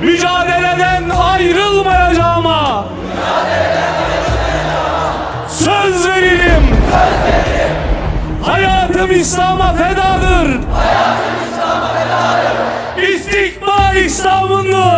mücadeleden ayrılmayacağıma söz veririm. Hayatım İslam'a fedadır. İstikbal İslam'ındır.